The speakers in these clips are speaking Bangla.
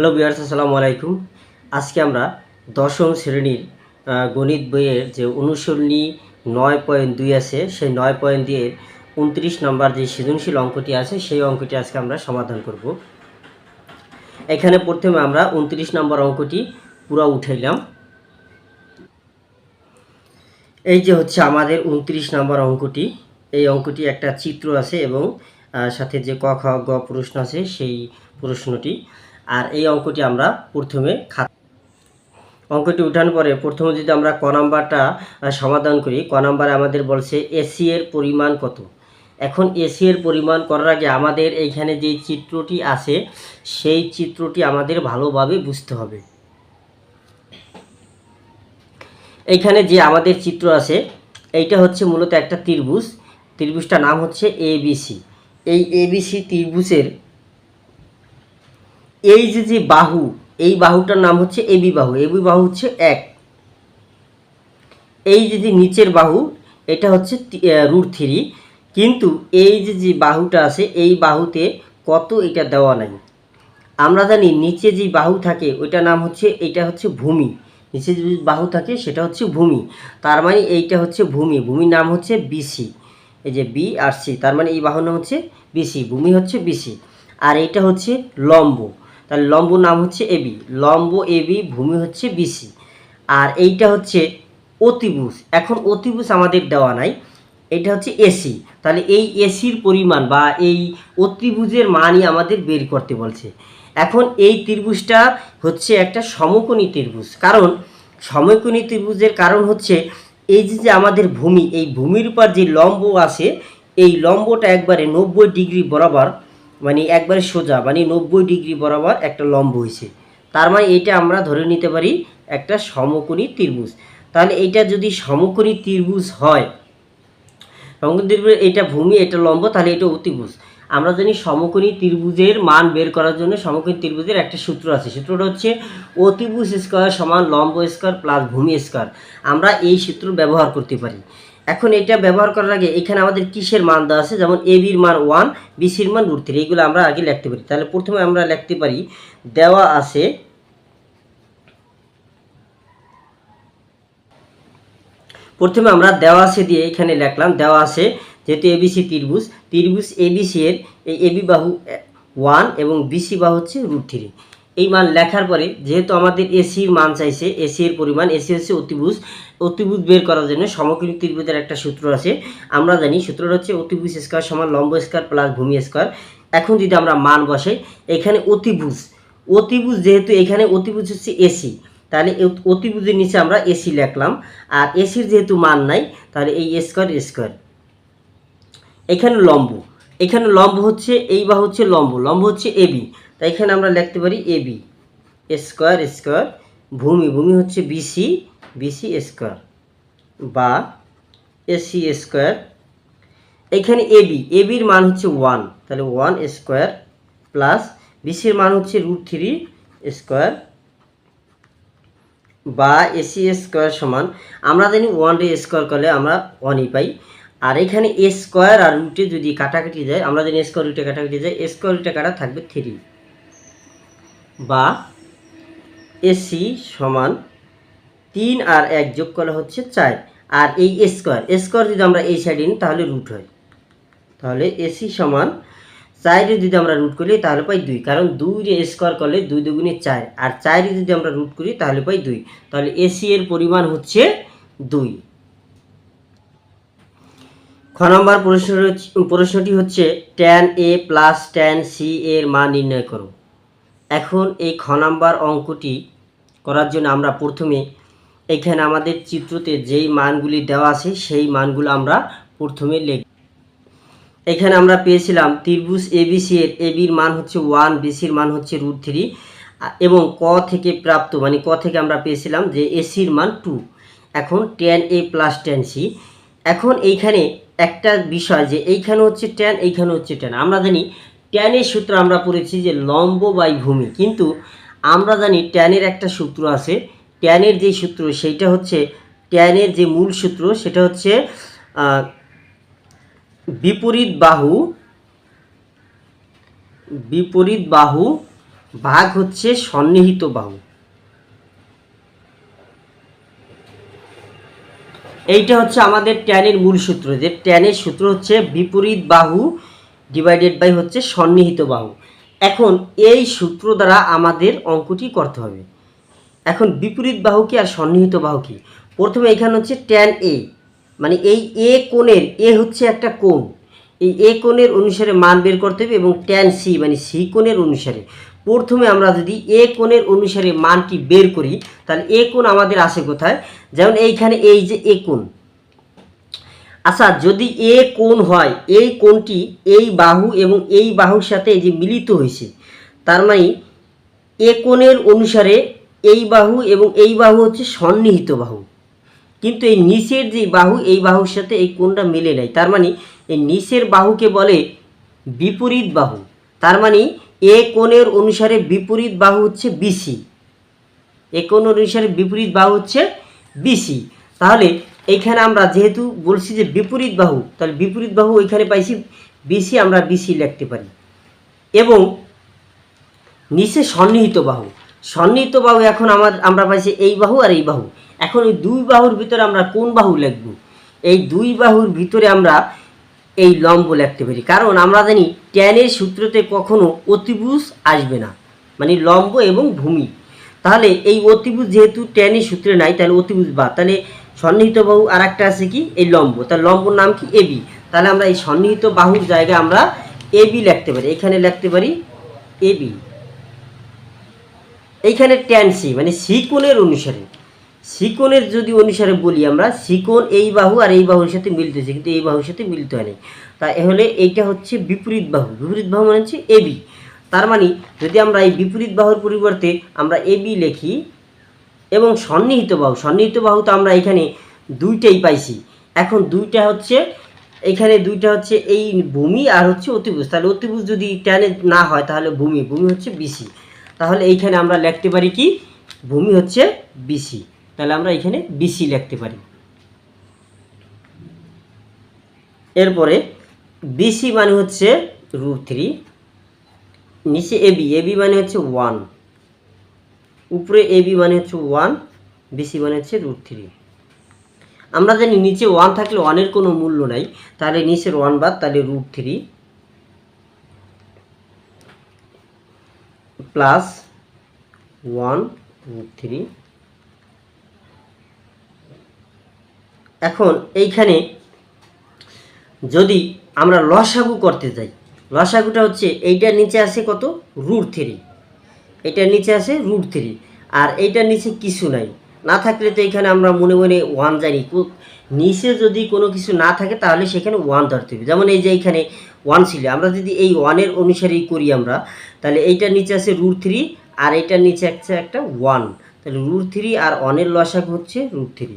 হ্যালো বিয়ার্স আসসালামু আলাইকুম। আজকে আমরা দশম শ্রেণির গণিত বইয়ের যে অনুসরণী নয় পয়েন্ট দুই আছে, সেই নয় পয়েন্ট দিয়ে উনত্রিশ নম্বর যে সৃজনশীল অঙ্কটি আছে, সেই অঙ্কটি আজকে আমরা সমাধান করব। এখানে প্রথমে আমরা উনত্রিশ নম্বর অঙ্কটি পুরো উঠাইলাম। এই যে হচ্ছে আমাদের উনত্রিশ নম্বর অঙ্কটি, এই অঙ্কটি একটা চিত্র আছে এবং সাথে যে ক খ গ প্রশ্ন আছে, সেই প্রশ্নটি আর এই অঙ্কটি আমরা প্রথমে খা অঙ্কটি উঠানোর পরে প্রথমে যদি আমরা ক নাম্বারটা সমাধান করি, ক নাম্বারে আমাদের বলছে এসি এর পরিমাণ কত? এখন এসি এর পরিমাণ করার আগে আমাদের এইখানে যে চিত্রটি আছে, সেই চিত্রটি আমাদের ভালোভাবে বুঝতে হবে। এইখানে যে আমাদের চিত্র আছে, এইটা হচ্ছে মূলত একটা ত্রিভুজ। ত্রিভুজটার নাম হচ্ছে এবিসি এই এবিসি ত্রিভুজের এই যে যে বাহু, এই বাহুটার নাম হচ্ছে এবি বাহু। এবি বাহু হচ্ছে এক। এই যে যে নিচের বাহু, এটা হচ্ছে রুট থ্রি। কিন্তু এই যে যে বাহুটা আছে, এই বাহুতে কত এটা দেওয়া নাই। আমরা জানি নিচে যে বাহু থাকে, ওইটার নাম হচ্ছে, এটা হচ্ছে ভূমি। নিচে যে বাহু থাকে, সেটা হচ্ছে ভূমি। তার মানে এইটা হচ্ছে ভূমি। ভূমির নাম হচ্ছে বিসি এই যে বি আর সি তার মানে এই বাহুর নাম হচ্ছে বিসি ভূমি হচ্ছে বিসি আর এটা হচ্ছে লম্ব। তাহলে লম্ব নাম হচ্ছে এবি লম্ব এবি ভূমি হচ্ছে বিসি আর এইটা হচ্ছে অতিভুজ। এখন অতিভুজ আমাদের দেওয়া নাই, এটা হচ্ছে এসি তাহলে এই এসির পরিমাণ বা এই অতিভুজের মানই আমাদের বের করতে বলছে। এখন এই ত্রিভুজটা হচ্ছে একটা সমকোণী ত্রিভুজ। কারণ সমকোণী ত্রিভুজের কারণ হচ্ছে এই যে যে আমাদের ভূমি, এই ভূমির উপর যে লম্ব আছে, এই লম্বটা একবারে নব্বই ডিগ্রি বরাবর মানে একবারে সোজা মানে নব্বই ডিগ্রি বরাবর একটা লম্ব হয়েছে। তার মানে এটা আমরা ধরে নিতে পারি একটা সমকোণী ত্রিভুজ। তাহলে এটা যদি সমকোণী ত্রিভুজ হয়, সমকোণী ত্রিভুজ এটা ভূমি, এটা লম্ব, তাহলে এটা অতিভুজ। আমরা জানি সমকোণী ত্রিভুজের মান বের করার জন্য সমকোণী ত্রিভুজের একটা সূত্র আছে। সূত্রটা হচ্ছে অতিভুজ স্কোয়ার সমান লম্ব স্কোয়ার প্লাস ভূমি স্কোয়ার। আমরা এই সূত্র ব্যবহার করতে পারি। এখন এটা ব্যবহার করার আগে এখানে আমাদের কিসের মান দেওয়া আছে? যেমন এ বির মান ওয়ান বিসির মান রুট থ্রি এইগুলো আমরা আগে লিখতে পারি। তাহলে প্রথমে আমরা লিখতে পারি, দেওয়া আছে প্রথমে আমরা দেওয়া আছে দিয়ে এখানে লিখলাম, দেওয়া আছে যেহেতু এবিসি ত্রিভুজ ত্রিভুজ এবিসি এর এই এবি বাহু ওয়ান এবং বিসি বাহু হচ্ছে রুট থ্রি এই মান লেখার পরে যেহেতু আমাদের এসির মান চাইছে এসি এর পরিমাণ এসি হচ্ছে অতিভুজ। অতিভুজ বের করার জন্য সমকোণী ত্রিভুজের একটা সূত্র আছে। আমরা জানি সূত্রটা হচ্ছে অতিভুজ স্কোয়ার সমান লম্ব স্কোয়ার প্লাস ভূমি স্কোয়ার এখন যদি আমরা মান বসাই, এখানে অতিভুজ। অতিভুজ যেহেতু এখানে, অতিভুজ হচ্ছে এসি তাহলে অতিভুজের নিচে আমরা এসি লিখলাম। আর এসির যেহেতু মান নাই, তাহলে এই স্কোয়ার স্কোয়ার এখানে লম্ব। এখানে লম্ব হচ্ছে, এই বা হচ্ছে লম্ব। লম্ব হচ্ছে এবি তাই এখানে আমরা লিখতে পারি এবি স্কোয়ার স্কোয়ার ভূমি ভূমি হচ্ছে বিসি বিসি স্কোয়ার বা এসি স্কোয়ার এখানে এবি এবির মান হচ্ছে ওয়ান তাহলে ওয়ান স্কোয়ার প্লাস বিসির মান হচ্ছে রুট থ্রি স্কোয়ার বা এসি স্কোয়ার সমান। আমরা জানি ওয়ান রে স্কোয়ার করলে আমরা ওয়ানই পাই। আর এখানে এ স্কোয়ার আর রুটে যদি কাটাকাটি যায়, আমরা জানি স্কোয়ার রুটে কাটাকাটি যায় স্কোয়ার রুটে কাটা থাকবে থ্রি বা এসি সমান তিন আর এক যোগ করলে হচ্ছে চার। আর এই স্কোয়ার স্কোয়ার যদি আমরা এই সাইডে নিই, তাহলে রুট হয়। তাহলে এসি সমান চারে যদি আমরা রুট করি, তাহলে পাই দুই। কারণ দুই রে স্কোয়ার করলে দুই দুগুণে চার। আর চারে যদি আমরা রুট করি, তাহলে পাই দুই। তাহলে এসি এর পরিমাণ হচ্ছে দুই। খ নম্বর প্রশ্ন প্রশ্নটি হচ্ছে tan A plus tan C এর মান নির্ণয় করো। এখন এই খ নম্বর অঙ্কটি করার জন্য আমরা প্রথমে এখানে আমাদের চিত্রতে যেই মানগুলি দেওয়া আছে, সেই মানগুলো আমরা প্রথমে লিখ এখানে আমরা পেয়েছিলাম ত্রিভুজ এবিসি এর এবির মান হচ্ছে ওয়ান বিসির মান হচ্ছে রুট থ্রি, এবং ক থেকে প্রাপ্ত মানে ক থেকে আমরা পেয়েছিলাম যে এসির মান টু। এখন tan A plus tan C এখন এইখানে একটা বিষয় যে এইখানে হচ্ছে ট্যান এইখানে হচ্ছে ট্যান আমরা জানি ট্যানের সূত্র আমরা পড়েছি যে লম্ব বাই ভূমি। কিন্তু আমরা জানি ট্যানের একটা সূত্র আছে। ট্যানের যে সূত্র, সেইটা হচ্ছে ট্যানের যে মূল সূত্র, সেটা হচ্ছে বিপরীত বাহু বিপরীত বাহু ভাগ হচ্ছে সন্নিহিত বাহু। এইটা হচ্ছে আমাদের ট্যানের মূল সূত্র। যে ট্যানের সূত্র হচ্ছে বিপরীত বাহু ডিভাইডেড বাই হচ্ছে সন্নিহিত বাহু। এখন এই সূত্র দ্বারা আমাদের অঙ্কটি করতে হবে। এখন বিপরীত বাহু কি আর সন্নিহিত বাহু কি? প্রথমে এখানে হচ্ছে ট্যান এ মানে এই এ কোণের এ হচ্ছে একটা কোণ। এই এ কোণের অনুসারে মান বের করতে হবে এবং ট্যান সি মানে সি কোণের অনুসারে। প্রথমে আমরা যদি এ কোণের অনুসারে মানটি বের করি, তাহলে এ কোণ আমাদের আসে কোথায়? যেমন এইখানে এই যে এ কোণ আচ্ছা যদি এ কোণ হয়, এই কোণটি এই বাহু এবং এই বাহুর সাথে যে মিলিত হয়েছে, তার মানে এ কোণের অনুসারে এই বাহু এবং এই বাহু হচ্ছে সন্নিহিত বাহু। কিন্তু এই নিচের যে বাহু, এই বাহুর সাথে এই কোণটা মিলে নাই। তার মানে এই নিচের বাহুকে বলে বিপরীত বাহু। তার মানে এ কোণের অনুসারে বিপরীত বাহু হচ্ছে বিসি। এ কোণ অনুসারে বিপরীত বাহু হচ্ছে বিসি। তাহলে এইখানে আমরা যেহেতু বলছি যে বিপরীত বাহু, তাহলে বিপরীত বাহু ওইখানে পাইছি বিসি, আমরা বিসি লিখতে পারি। এবং নিচে সন্নিহিত বাহু সন্নিহিত বাহু এখন আমার, আমরা পাইছি এই বাহু আর এই বাহু। এখন এই দুই বাহুর ভিতরে আমরা কোন বাহু লিখব? এই দুই বাহুর ভিতরে আমরা এই লম্ব লিখতে পারি। কারণ আমরা জানি ট্যানের সূত্রতে কখনো অতিভুজ আসবে না মানে লম্ব এবং ভূমি। তাহলে এই অতিভুজ যেহেতু ট্যানের সূত্রে নাই, তাহলে অতিভুজ বা, তাহলে সন্নিহিত বাহু আর একটা আছে কি? এই লম্ব। তার লম্বর নাম কি? এবি তাহলে আমরা এই সন্নিহিত বাহুর জায়গায় আমরা এবি লিখতে পারি। এখানে লিখতে পারি এবি এইখানে ট্যান সি মানে সিকোণের অনুসারে। সিকোণের যদি অনুসারে বলি আমরা, সিকোণ এই বাহু আর এই বাহুর সাথে মিলতেছে কিন্তু এই বাহুর সাথে মিলতে হয় না তাহলে এইটা হচ্ছে বিপরীত বাহু। বিপরীত বাহু মানে হচ্ছে এবি তার মানে যদি আমরা এই বিপরীত বাহুর পরিবর্তে আমরা এবি লিখি এবং সন্নিহিত বাহু। সন্নিহিত বাহু তো আমরা এখানে দুইটাই পাইছি। এখন দুইটা হচ্ছে, এখানে দুইটা হচ্ছে এই ভূমি আর হচ্ছে অতিভুজ। তাহলে অতিভুজ যদি ট্যানে না হয় তাহলে ভূমি ভূমি হচ্ছে বিসি তাহলে এইখানে আমরা লিখতে পারি কি? ভূমি হচ্ছে বিসি তাহলে আমরা এখানে বিসি লিখতে পারি। এরপরে বিসি মানে হচ্ছে রুট থ্রি, নিচে এবি এবি মানে হচ্ছে ওয়ান উপরে এ বি মানে হচ্ছে ওয়ান বিসি মানে হচ্ছে রুট থ্রি আমরা জানি নিচে ওয়ান থাকলে ওয়ানের কোনো মূল্য নাই, তাহলে নিচের ওয়ান বাদ তাহলে root three plus one root three এখন এইখানে যদি আমরা লসাগু করতে যাই, লসাগুটা হচ্ছে এইটার নিচে আছে কত? রুট থ্রি এটার নিচে আছে রুট থ্রি আর এইটার নিচে কিছু নাই। না থাকলে তো এখানে আমরা মনে মনে ওয়ান জানি। নিচে যদি কোনো কিছু না থাকে, তাহলে সেখানে ওয়ান ধরতে হবে। যেমন এই যে এইখানে ওয়ান ছিল। আমরা যদি এই ওয়ানের অনুসারেই করি আমরা, তাহলে এইটার নিচে আছে রুট থ্রি আর এইটার নিচে আছে একটা ওয়ান তাহলে রুট থ্রি আর ওয়ানের লসাক হচ্ছে রুট থ্রি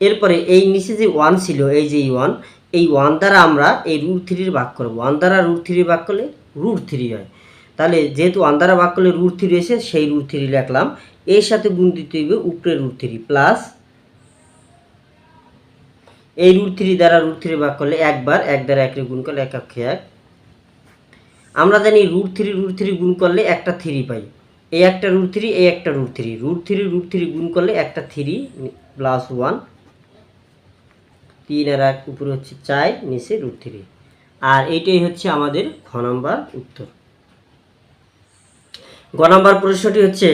এরপরে এই নিচে যে ওয়ান ছিল, এই যে ওয়ান এই ওয়ান দ্বারা আমরা এই রুট থ্রির ভাগ করব। ওয়ান দ্বারা রুট থ্রির ভাগ করলে রুট থ্রি হয়। তাহলে যেহেতু আন্দারা ভাগ করলে রুট থ্রি এসে সেই রুট থ্রি লিখলাম। এর সাথে গুণ দিতে হইবে উপরে রুট থ্রি প্লাস এই রুট থ্রি দ্বারা রুট থ্রি ভাগ করলে একবার, এক দ্বারা একের গুণ করলে এক অক্ষে এক। আমরা জানি রুট থ্রি রুট থ্রি গুণ করলে একটা থ্রি পাই। এই একটা রুট থ্রি এই একটা root three root three root three গুণ করলে একটা থ্রি প্লাস ওয়ান তিন আর এক, উপরে হচ্ছে চার, নিচে রুট থ্রি আর এইটাই হচ্ছে আমাদের খ নম্বর উত্তর। গ নম্বর প্রশ্নটি হচ্ছে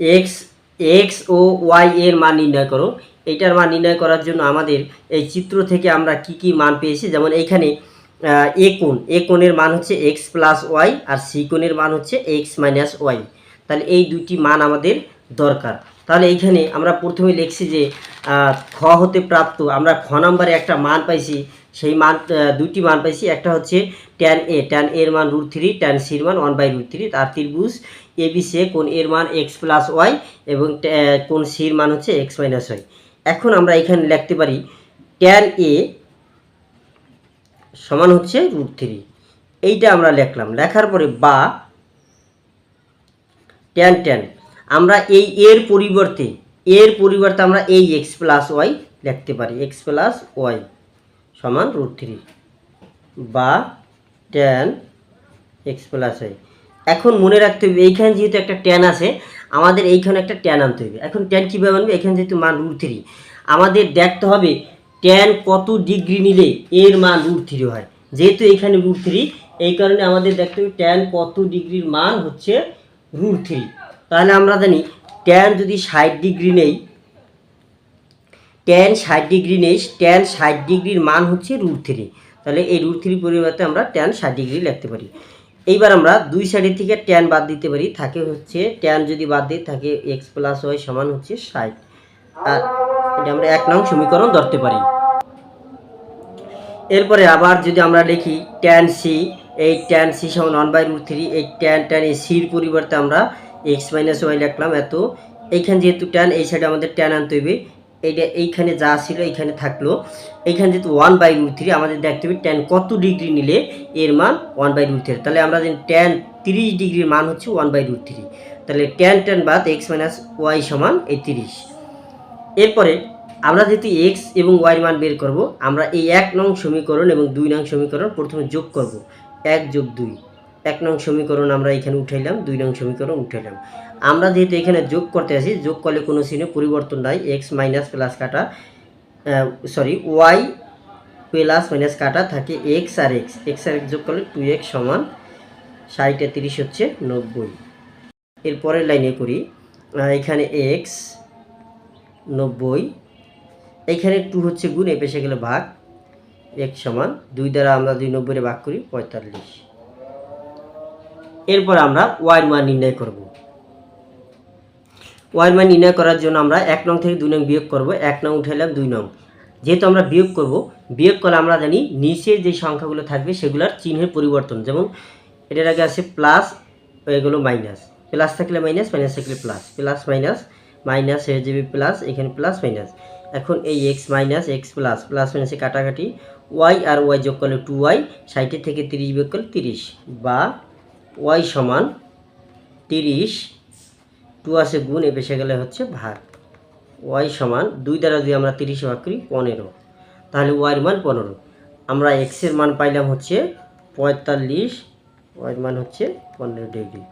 এক্স এক্স ও ওয়াই এর মান নির্ণয় করো। এইটার মান নির্ণয় করার জন্য আমাদের এই চিত্র থেকে আমরা কি কি মান পেয়েছি? যেমন এইখানে এ কোণ, এ কোণের মান হচ্ছে এক্স প্লাস ওয়াই আর সি কোণের মান হচ্ছে এক্স মাইনাস ওয়াই। তাহলে এই দুইটি মান আমাদের দরকার। তাহলে এইখানে আমরা প্রথমে লিখছি যে খ হতে প্রাপ্ত, আমরা খ নম্বরে একটা মান পাইছি সেই মান দুইটি মান পাইছি। একটা হচ্ছে ট্যান এ ট্যান এর মান রুট থ্রি ট্যান সির মান ওয়ান বাই রুট থ্রি তার ত্রিভুজ সে কোন এর মান এক্স প্লাস ওয়াই এবং কোন সির মান হচ্ছে এক্স মাইনাস ওয়াই এখন আমরা এখানে লিখতে পারি ট্যান এ সমান হচ্ছে রুট থ্রি এইটা আমরা লিখলাম। লেখার পরে বা ট্যান ট্যান আমরা এই এর পরিবর্তে এর পরিবর্তে আমরা এই এক্স প্লাস ওয়াই লিখতে পারি। এক্স প্লাস ওয়াই সমান রুট থ্রি বা ট্যান এক্স প্লাস ওয়াই এখন মনে রাখতে হবে, এইখানে যেহেতু একটা ট্যান আছে, আমাদের এইখানে একটা ট্যান আনতে হবে। এখন ট্যান কীভাবে আনবে? এখানে যেহেতু মান রুট থ্রি আমাদের দেখতে হবে ট্যান কত ডিগ্রি নিলে এর মান রুট থ্রি হয়। যেহেতু এখানে রুট থ্রি এই কারণে আমাদের দেখতে হবে ট্যান কত ডিগ্রির মান হচ্ছে রুট থ্রি তাহলে আমরা জানি ট্যান যদি ষাট ডিগ্রি নেই ট্যান ষাট ডিগ্রি নেই ট্যান ষাট ডিগ্রির মান হচ্ছে রুট থ্রি তাহলে এই রুট থ্রি পরিবর্তে আমরা ট্যান ষাট ডিগ্রি লিখতে পারি। এইবার আমরা দুই সাইডের থেকে ট্যান বাদ দিতে পারি, থাকে হচ্ছে ট্যান যদি বাদ দিই, থাকে এক্স প্লাস ওয়াই সমান হচ্ছে ষাট। আর এটা আমরা এক নং সমীকরণ ধরতে পারি। এরপরে আবার যদি আমরা লিখি ট্যান সি এই ট্যান সি সমান ওয়ান বাই রুট থ্রি এই ট্যান ট্যান এই সির পরিবর্তে আমরা এক্স মাইনাস ওয়াই লিখলাম, এত। এইখানে যেহেতু ট্যান এই সাইডে আমাদের ট্যান আনতে হবে। এইটা এইখানে যা ছিল এইখানে থাকল। এইখানে যেহেতু ওয়ান বাই রুট থ্রি আমাদের দেখতে হবে ট্যান কত ডিগ্রি নিলে এর মান ওয়ান বাই রুট থ্রি তাহলে আমরা জানি ট্যান তিরিশ ডিগ্রির মান হচ্ছে ওয়ান বাই রুট থ্রি তাহলে ট্যান ট্যান বাদ এক্স মাইনাস ওয়াই সমান এই তিরিশ। এরপরে আমরা যেহেতু এক্স এবং ওয়াইয়ের মান বের করব, আমরা এই এক নং সমীকরণ এবং দুই নং সমীকরণ প্রথমে যোগ করব। এক যোগ দুই। এক নং সমীকরণ আমরা এখানে উঠাইলাম, দুই নং সমীকরণ উঠাইলাম। আমরা যেহেতু এখানে যোগ করতে আসি যোগ করলে কোনো চিহ্নে পরিবর্তন নাই এক্স মাইনাস প্লাস কাটা সরি ওয়াই প্লাস মাইনাস কাটা থাকে এক্স আর এক্স এক্স আর এক্স যোগ করলে টু এক্স সমান ষাট তিরিশ হচ্ছে নব্বই। এরপরের লাইনে করি এখানে এক্স নব্বই এইখানে টু হচ্ছে গুণ, এ পেশে গেলে ভাগ, এক সমান, দুই দ্বারা আমরা দুই নব্বইয়ে ভাগ করি পঁয়তাল্লিশ। এরপর আমরা ওয়াই মান নির্ণয় করব। ওয়াইয়ের মান নির্ণয় করার জন্য আমরা এক নং থেকে দুই নং বিয়োগ করব, এক নং উঠাইলাম দুই নং। যেহেতু আমরা বিয়োগ করব, বিয়োগ করলে আমরা জানি নিচের যে সংখ্যাগুলো থাকবে সেগুলোর চিহ্নের পরিবর্তন, যেমন এটার আগে আছে প্লাস এগুলো মাইনাস প্লাস থাকলে মাইনাস মাইনাস থাকলে প্লাস প্লাস মাইনাস মাইনাস হয়ে যাবে প্লাস এখানে প্লাস মাইনাস এখন এই X minus X plus plus মাইনাসে কাটাকাটি ওয়াই আর ওয়াই যোগ করলে টু ওয়াই ষাটের থেকে তিরিশ বিয়োগ করলে তিরিশ, বা ওয়াই সমান তিরিশ টু আসে গুণ, এ পেশে গেলে হচ্ছে ভাগ। ওয়াই সমান দুই দ্বারা দুই আমরা তিরিশ ভাগ করি, পনেরো। তাহলে ওয়াইয়ের মান পনেরো। আমরা এক্সের মান পাইলাম হচ্ছে পঁয়তাল্লিশ, ওয়াইয়ের মান হচ্ছে পনেরো ডিগ্রি।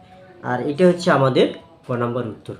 আর এটা হচ্ছে আমাদের ক নম্বর উত্তর।